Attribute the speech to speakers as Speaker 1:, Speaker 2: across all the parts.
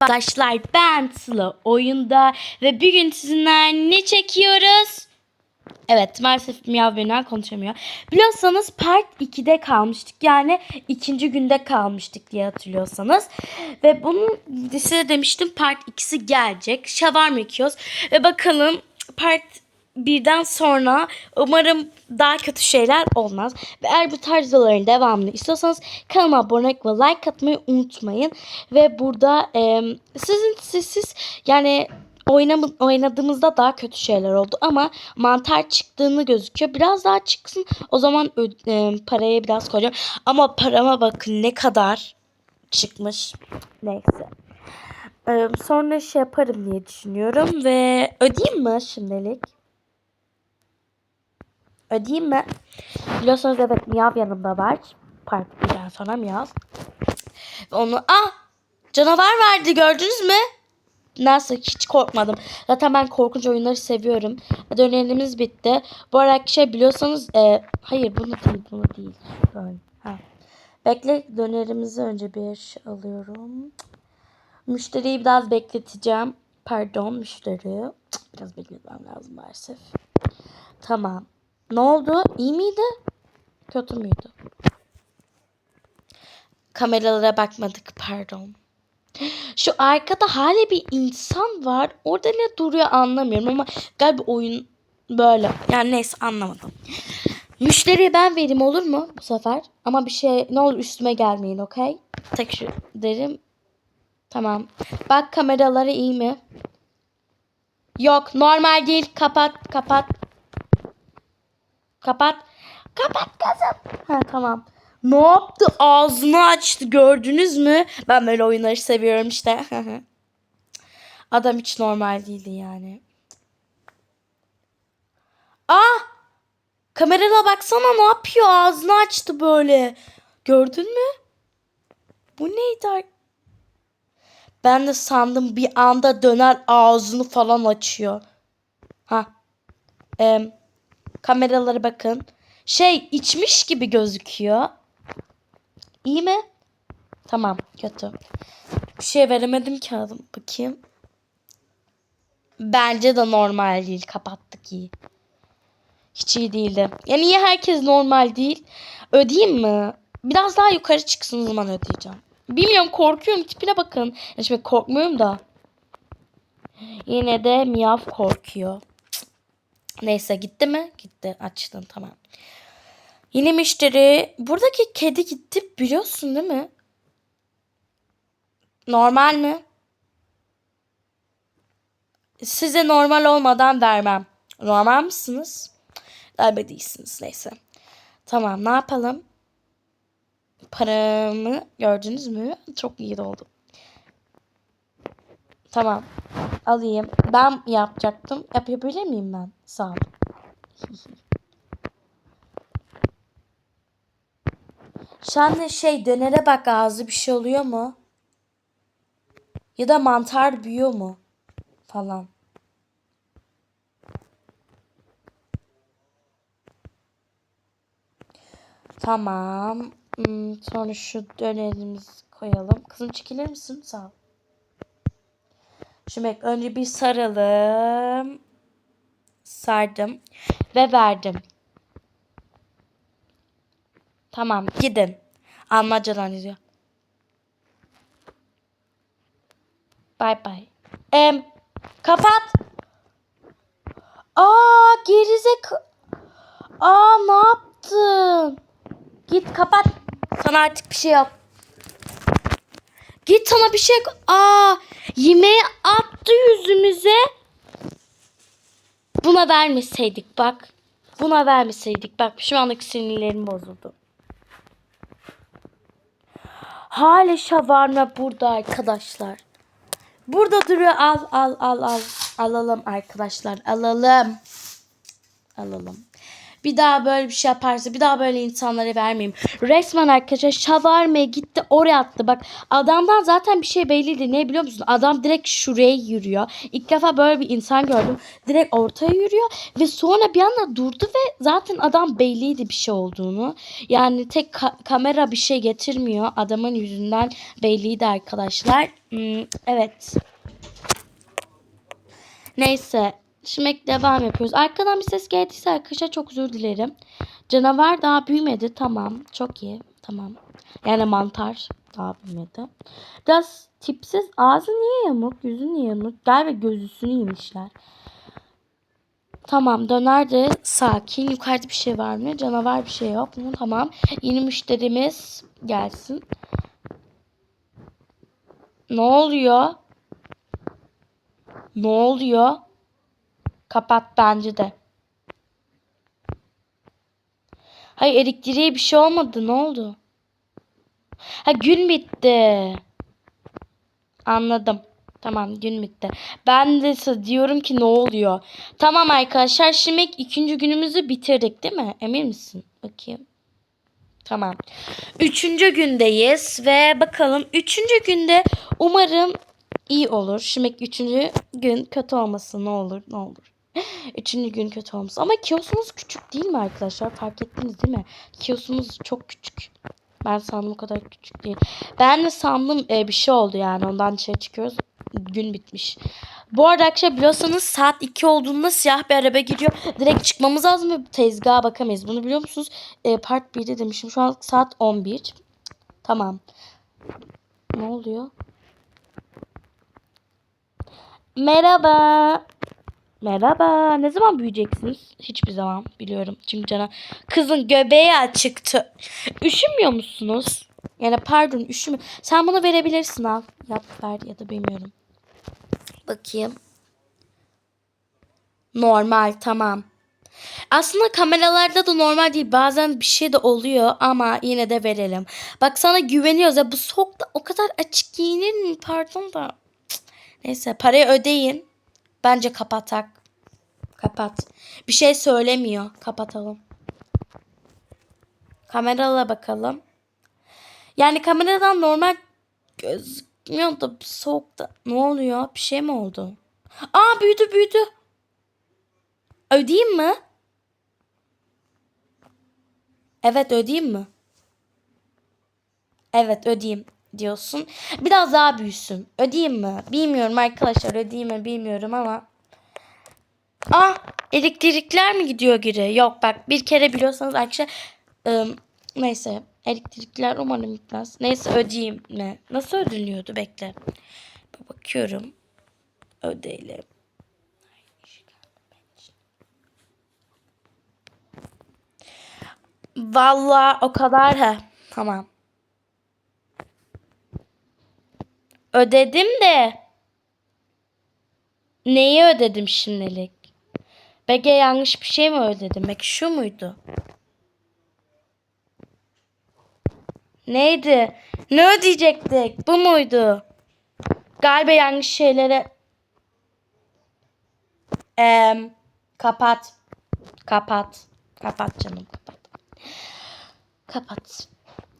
Speaker 1: Arkadaşlar ben Sıla oyunda ve bugün sizinle ne çekiyoruz? Evet maalesef Miyav benimle konuşamıyor. Biliyorsanız part 2'de kalmıştık. Yani ikinci günde kalmıştık diye hatırlıyorsanız. Ve bunun size demiştim part 2'si gelecek. Şavarma yiyoruz. Ve bakalım part birden sonra umarım daha kötü şeyler olmaz. Ve eğer bu tarz videoların devamını istiyorsanız kanalıma abone ve like atmayı unutmayın. Ve burada e, sizin sessiz yani oynam oynadığımızda daha kötü şeyler oldu ama mantar çıktığını gözüküyor. Biraz daha çıksın o zaman e, paraya biraz koyacağım. Ama parama bakın ne kadar çıkmış. Neyse. Sonra şey yaparım diye düşünüyorum ve ödeyeyim mi şimdilik? Ödeyeyim mi? Biliyorsunuz evet Miyav yanımda var. 1'den sonra Miyav. Onu ah canavar verdi gördünüz mü? Neyse hiç korkmadım. Zaten ben korkunç oyunları seviyorum. Dönerimiz bitti. Bu arada şey biliyorsanız e, hayır bunu değil bunu değil. Böyle. Ha. Bekle dönerimizi önce bir şey alıyorum. Müşteriyi biraz bekleteceğim. Pardon müşteri. Biraz bekletmem lazım maalesef. Tamam. Ne oldu? İyi miydi? Kötü müydü? Kameralara bakmadık pardon. Şu arkada hala bir insan var. Orada ne duruyor anlamıyorum ama galiba oyun böyle. Yani neyse anlamadım. Müşteriye ben vereyim olur mu bu sefer? Ama bir şey ne olur üstüme gelmeyin okey? Tek şu derim. Tamam. Bak kameraları iyi mi? Yok normal değil. Kapat kapat. Kapat. Kapat kızım. Ha tamam. Ne yaptı? Ağzını açtı. Gördünüz mü? Ben böyle oyunları seviyorum işte. Adam hiç normal değildi yani. Ah! Kamerada baksana ne yapıyor? Ağzını açtı böyle. Gördün mü? Bu neydi? Ben de sandım bir anda döner ağzını falan açıyor. Ha. Em, kameralara bakın. Şey içmiş gibi gözüküyor. İyi mi? Tamam kötü. Bir şey veremedim ki adam. Bakayım. Bence de normal değil. Kapattık iyi. Hiç iyi değildi. Yani niye herkes normal değil? Ödeyeyim mi? Biraz daha yukarı çıksın zaman ödeyeceğim. Bilmiyorum korkuyorum tipine bakın. Yani şimdi korkmuyorum da. Yine de miyav korkuyor. Neyse gitti mi? Gitti. Açtın tamam. Yine müşteri. Buradaki kedi gitti biliyorsun değil mi? Normal mi? Size normal olmadan vermem. Normal mısınız? Galiba değilsiniz. Neyse. Tamam ne yapalım? Paramı gördünüz mü? Çok iyi oldu. Tamam. Alayım. Ben yapacaktım. Yapabilir miyim ben? Sağ ol. Anda şey dönere bak ağzı bir şey oluyor mu? Ya da mantar büyüyor mu? Falan. Tamam. Hmm, sonra şu dönerimizi koyalım. Kızım çekilir misin? Sağ ol. Şimdi önce bir saralım. Sardım. Ve verdim. Tamam gidin. Almacadan yazıyor. Bay bay. Em, kapat. Aa gerizek. Aa ne yaptın? Git kapat. Sana artık bir şey yok. Git sana bir şey. Aa yemeği attı yüzümüze. Buna vermeseydik bak. Buna vermeseydik bak şu andaki sinirlerim bozuldu. Hala şavarma burada arkadaşlar. Burada duruyor. Al al al al. Alalım arkadaşlar. Alalım. Alalım. Bir daha böyle bir şey yaparsa bir daha böyle insanlara vermeyeyim. Resmen arkadaşlar şavarmaya gitti oraya attı. Bak adamdan zaten bir şey belliydi. Ne biliyor musun? Adam direkt şuraya yürüyor. İlk defa böyle bir insan gördüm. Direkt ortaya yürüyor ve sonra bir anda durdu ve zaten adam belliydi bir şey olduğunu. Yani tek ka- kamera bir şey getirmiyor. Adamın yüzünden belliydi arkadaşlar. Hmm, evet. Neyse. Şimdi devam yapıyoruz. Arkadan bir ses geldiyse arkadaşlar çok özür dilerim. Canavar daha büyümedi. Tamam. Çok iyi. Tamam. Yani mantar daha büyümedi. Biraz tipsiz. Ağzı niye yamuk? Yüzü niye yamuk? Galiba gözüsünü yemişler. Tamam döner de sakin. Yukarıda bir şey var mı? Canavar bir şey yok mu? Tamam. Yeni müşterimiz gelsin. Ne oluyor? Ne oluyor? Kapat bence de. Hayır elektriğe bir şey olmadı. Ne oldu? Ha gün bitti. Anladım. Tamam gün bitti. Ben de diyorum ki ne oluyor? Tamam arkadaşlar şimdi ikinci günümüzü bitirdik değil mi? Emin misin? Bakayım. Tamam. Üçüncü gündeyiz ve bakalım üçüncü günde umarım iyi olur. Şimdi üçüncü gün kötü olmasın ne olur ne olur. Üçüncü gün kötü olmasın. Ama kiosumuz küçük değil mi arkadaşlar? Fark ettiniz değil mi? Kiosumuz çok küçük. Ben sandım o kadar küçük değil. Ben de sandım e, bir şey oldu yani. Ondan dışarı çıkıyoruz. Gün bitmiş. Bu arada arkadaşlar biliyorsanız saat 2 olduğunda siyah bir araba giriyor. Direkt çıkmamız lazım ve tezgaha bakamayız. Bunu biliyor musunuz? E, part 1'de demişim. Şu an saat 11. Tamam. Ne oluyor? Merhaba. Merhaba. Ne zaman büyüyeceksiniz? Hiçbir zaman biliyorum. Çünkü cana kızın göbeği açıktı. Üşümüyor musunuz? Yani pardon üşümü. Sen bunu verebilirsin al. Yap ver ya da bilmiyorum. Bakayım. Normal tamam. Aslında kameralarda da normal değil. Bazen bir şey de oluyor ama yine de verelim. Bak sana güveniyoruz ya bu soğukta o kadar açık giyinir mi? Pardon da. Cık. Neyse parayı ödeyin. Bence kapatak. Kapat. Bir şey söylemiyor. Kapatalım. Kamerala bakalım. Yani kameradan normal gözükmüyor da soğukta. Ne oluyor? Bir şey mi oldu? Aa büyüdü büyüdü. Ödeyeyim mi? Evet ödeyeyim mi? Evet ödeyeyim diyorsun. Biraz daha büyüsün. Ödeyeyim mi? Bilmiyorum arkadaşlar ödeyeyim mi bilmiyorum ama. Ah elektrikler mi gidiyor geri? Yok bak bir kere biliyorsanız arkadaşlar ım, neyse elektrikler umarım gitmez. Neyse ödeyeyim mi? Nasıl ödeniyordu bekle. Bakıyorum. Ödeyelim. Vallahi o kadar ha. Tamam. Ödedim de. Neyi ödedim şimdilik? Belki yanlış bir şey mi ödedim? Belki şu muydu? Neydi? Ne ödeyecektik? Bu muydu? Galiba yanlış şeylere... Em, kapat. Kapat. Kapat canım kapat. Kapat.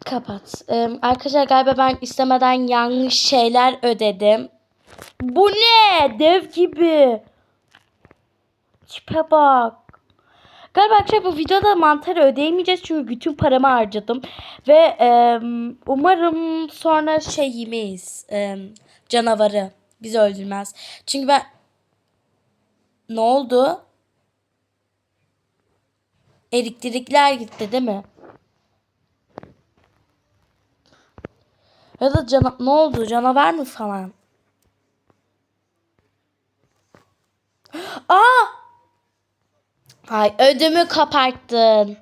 Speaker 1: Kapat. Ee, arkadaşlar galiba ben istemeden yanlış şeyler ödedim. Bu ne? Dev gibi. Tipe bak. Galiba arkadaşlar bu videoda mantarı ödeyemeyeceğiz çünkü bütün paramı harcadım. Ve e, umarım sonra şey yemeyiz. E, canavarı. Bizi öldürmez. Çünkü ben... Ne oldu? Elektrikler gitti değil mi? Ya da cana ne oldu? Canavar mı falan? Aa! Hay ödümü kaparttın.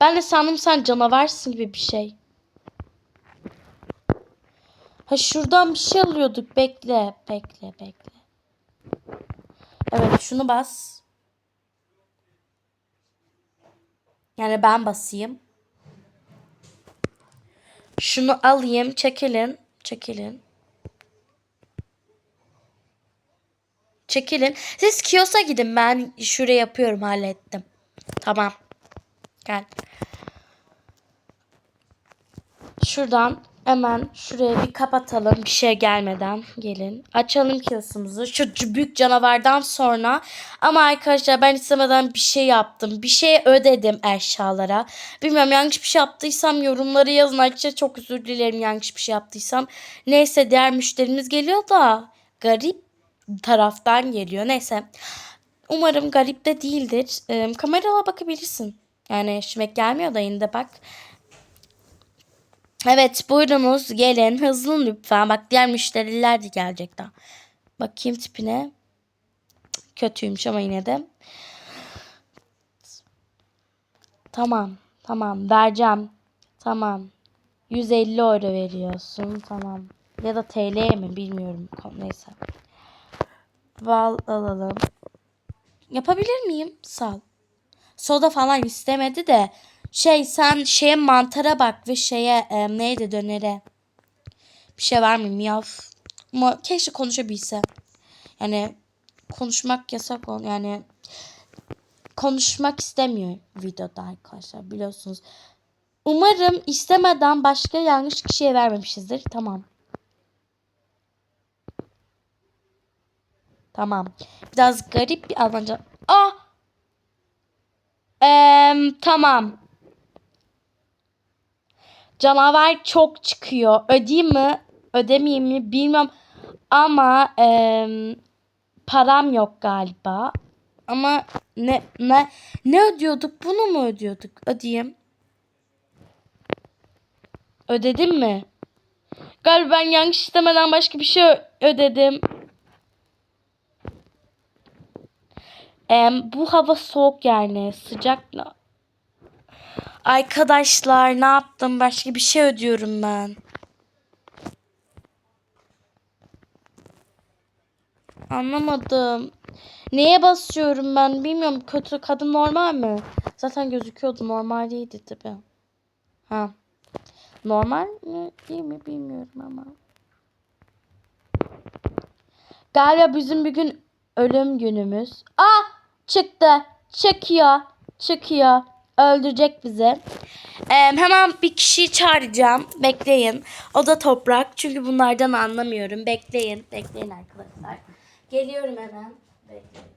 Speaker 1: Ben de sandım sen canavarsın gibi bir şey. Ha şuradan bir şey alıyorduk. Bekle, bekle, bekle. Evet, şunu bas. Yani ben basayım. Şunu alayım. Çekilin. Çekilin. Çekilin. Siz kiosa gidin. Ben şuraya yapıyorum. Hallettim. Tamam. Gel. Şuradan hemen şuraya bir kapatalım bir şey gelmeden gelin. Açalım kilasımızı şu büyük canavardan sonra. Ama arkadaşlar ben istemeden bir şey yaptım. Bir şey ödedim eşyalara. Bilmiyorum yanlış bir şey yaptıysam yorumları yazın. Arkadaşlar çok özür dilerim yanlış bir şey yaptıysam. Neyse diğer müşterimiz geliyor da garip taraftan geliyor. Neyse. Umarım garip de değildir. Ee, kamerala bakabilirsin. Yani şimek gelmiyor da yine de bak. Evet buyurunuz gelin hızlı lütfen. Bak diğer müşteriler de gelecek daha. Bakayım tipine. Kötüymüş ama yine de. Tamam tamam vereceğim. Tamam. 150 euro veriyorsun tamam. Ya da TL mi bilmiyorum. Neyse. Val alalım. Yapabilir miyim? Sağ ol. Soda falan istemedi de şey sen şeye mantara bak ve şeye e, neydi dönere. Bir şey var mı miyav? Ama keşke konuşabilse. Yani konuşmak yasak ol yani konuşmak istemiyor videoda arkadaşlar biliyorsunuz. Umarım istemeden başka yanlış kişiye vermemişizdir. Tamam. Tamam. Biraz garip bir Almanca. Ah! Eee tamam. Canavar çok çıkıyor. Ödeyeyim mi? Ödemeyeyim mi? Bilmiyorum. Ama eee, param yok galiba. Ama ne ne ne ödüyorduk? Bunu mu ödüyorduk? Ödeyeyim. Ödedim mi? Galiba ben yanlış istemeden başka bir şey ödedim. Em, bu hava soğuk yani sıcak. Arkadaşlar ne yaptım? Başka bir şey ödüyorum ben. Anlamadım. Neye basıyorum ben bilmiyorum. Kötü kadın normal mi? Zaten gözüküyordu. Normal değildi tabi. Ha. Normal mi değil mi bilmiyorum ama. Galiba bizim bir gün ölüm günümüz. Ah çıktı. Çıkıyor. Çıkıyor. Öldürecek bizi. Ee, hemen bir kişiyi çağıracağım. Bekleyin. O da toprak. Çünkü bunlardan anlamıyorum. Bekleyin. Bekleyin arkadaşlar. Geliyorum hemen. Bekleyin.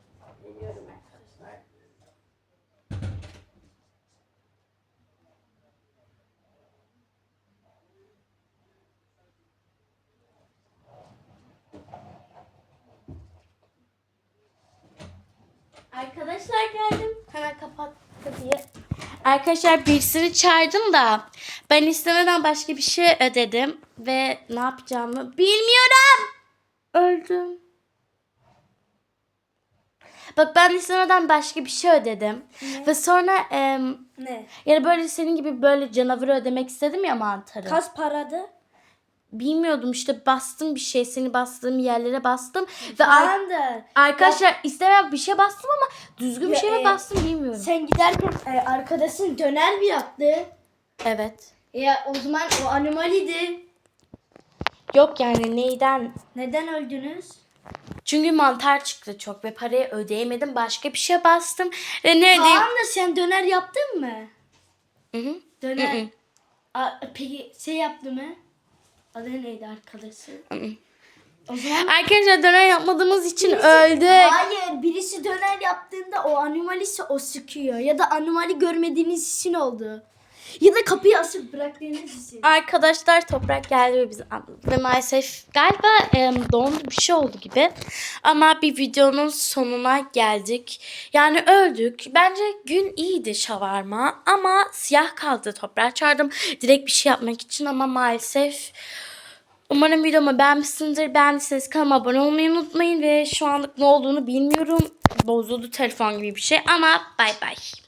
Speaker 1: Geliyorum arkadaşlar. Arkadaşlar geldim. Hemen kapat kapıyı. Arkadaşlar birisini çağırdım da ben istemeden başka bir şey ödedim ve ne yapacağımı bilmiyorum. Öldüm. Bak ben istemeden başka bir şey ödedim ve sonra em,
Speaker 2: Ne?
Speaker 1: yani böyle senin gibi böyle canavarı ödemek istedim ya mantarı.
Speaker 2: Kaç paradı?
Speaker 1: Bilmiyordum işte bastım bir şey seni bastığım yerlere bastım ve ar-
Speaker 2: Ben de.
Speaker 1: arkadaşlar istemem bir şey bastım ama düzgün bir
Speaker 2: Ya,
Speaker 1: şeye
Speaker 2: e,
Speaker 1: bastım bilmiyorum.
Speaker 2: Sen giderken e, arkadaşın döner mi yaptı?
Speaker 1: Evet.
Speaker 2: Ya o zaman o anomaliydi.
Speaker 1: Yok yani neyden?
Speaker 2: Neden öldünüz?
Speaker 1: Çünkü mantar çıktı çok ve parayı ödeyemedim. Başka bir şey bastım ve ne
Speaker 2: Tamam
Speaker 1: ödeyeyim?
Speaker 2: da sen döner yaptın mı?
Speaker 1: Hı hı.
Speaker 2: Döner.
Speaker 1: Hı hı.
Speaker 2: A, peki şey yaptı mı? Adı neydi arkadaşı? O zaman
Speaker 1: Arkadaşlar döner yapmadığımız için öldük.
Speaker 2: Hayır birisi döner yaptığında o anomalisi o sıkıyor. Ya da anomali görmediğiniz için oldu. Ya da kapıyı açıp bıraktığınız için.
Speaker 1: Arkadaşlar toprak geldi ve bizi anladı. Ve maalesef galiba em, dondu bir şey oldu gibi. Ama bir videonun sonuna geldik. Yani öldük. Bence gün iyiydi şavarma. Ama siyah kaldı toprağa çağırdım. Direkt bir şey yapmak için ama maalesef Umarım videomu beğenmişsinizdir. Beğendiyseniz kanalıma abone olmayı unutmayın. Ve şu anlık ne olduğunu bilmiyorum. Bozuldu telefon gibi bir şey ama bay bay.